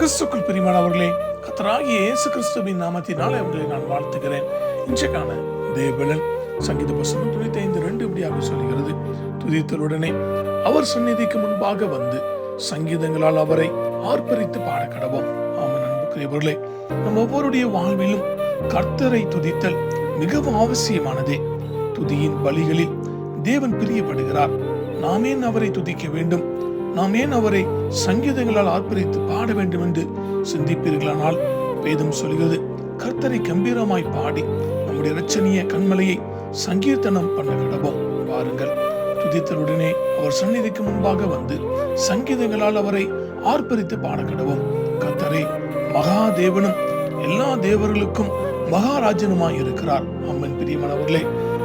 கிறிஸ்துக்குள் பிரிமானவர்களே கத்தராகி இயேசு கிறிஸ்துவின் நாமத்தினாலே உங்களை நான் வாழ்த்துகிறேன். இன்றைக்கான தேவலன் சங்கீத புஸ்தகம் துணித்த ஐந்து ரெண்டு இப்படியாக சொல்கிறது. துதித்தலுடனே அவர் சந்நிதிக்கு முன்பாக வந்து சங்கீதங்களால் அவரை ஆர்ப்பரித்து பாட கடவோம் ஆமாம் அன்புக்குரியவர்களே நம் ஒவ்வொருடைய வாழ்விலும் கர்த்தரை துதித்தல் மிகவும் அவசியமானதே. துதியின் பலிகளில் தேவன் பிரியப்படுகிறார். நாமே அவரை துதிக்க வேண்டும். நாம் ஏன் அவரை சங்கீதங்களால் ஆர்ப்பரித்து பாட வேண்டும் என்று சிந்திப்பீர்களானால் வேதம் சொல்கிறது. கர்த்தரை கம்பீரமாய் பாடி நம்முடைய ரச்சனிய கண்மலையை சங்கீர்த்தனம் பண்ண கடவோம் பாருங்கள் துதித்தலுடனே அவர் சந்நிதிக்கு முன்பாக வந்து சங்கீதங்களால் அவரை ஆர்ப்பரித்து பாட கடவோம். கர்த்தரே மகாதேவனும் எல்லா தேவர்களுக்கும் மகாராஜனுமாய் இருக்கிறார். அம்மன் பிரியமானவர்களே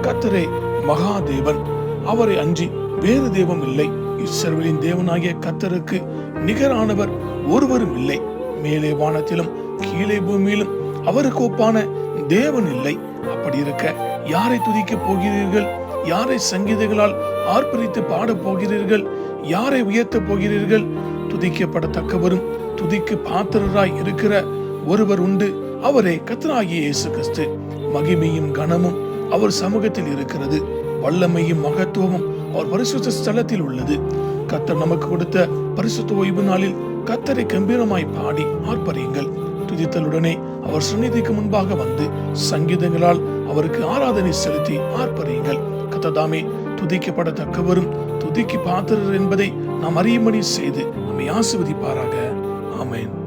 கர்த்தரே மகாதேவன். அவரை அஞ்சி வேறு தெய்வம் இல்லை. இஸ்ரவேலின் தேவனாகிய கத்தருக்கு நிகரானவர் ஒருவரும் இல்லை. மேலே வானத்திலும் கீழே பூமியிலும் அவருக்கு ஒப்பான தேவன் இல்லை. அப்படி இருக்க யாரை துதிக்க போகிறீர்கள்? யாரை சங்கீதங்களால் ஆர்ப்பரித்து பாடப் போகிறீர்கள்? யாரை உயர்த்தப் போகிறீர்கள்? துதிக்கப்படத்தக்கவரும் துதிக்கு பாத்திரராய் இருக்கிற ஒருவர் உண்டு. அவரே கத்தராகிய இயேசு கிறிஸ்து மகிமையும் கனமும் அவர் சமூகத்தில் இருக்கிறது. வல்லமையும் மகத்துவமும் அவர் பரிசுத்த ஸ்தலத்தில் உள்ளது. கத்தர் நமக்கு கொடுத்த பரிசுத்த ஓய்வு நாளில் கத்தரை கம்பீரமாய் பாடி ஆர்ப்பரியுங்கள். துதித்தலுடனே அவர் சந்நிதிக்கு முன்பாக வந்து சங்கீதங்களால் அவருக்கு ஆராதனை செலுத்தி ஆர்ப்பரியுங்கள். கத்ததாமே துதிக்கப்படத்தக்கவரும் துதிக்கு பாத்திரர் என்பதை நாம் அறியும்படி செய்து நம்மை ஆசிர்வதிப்பாராக. ஆமென்.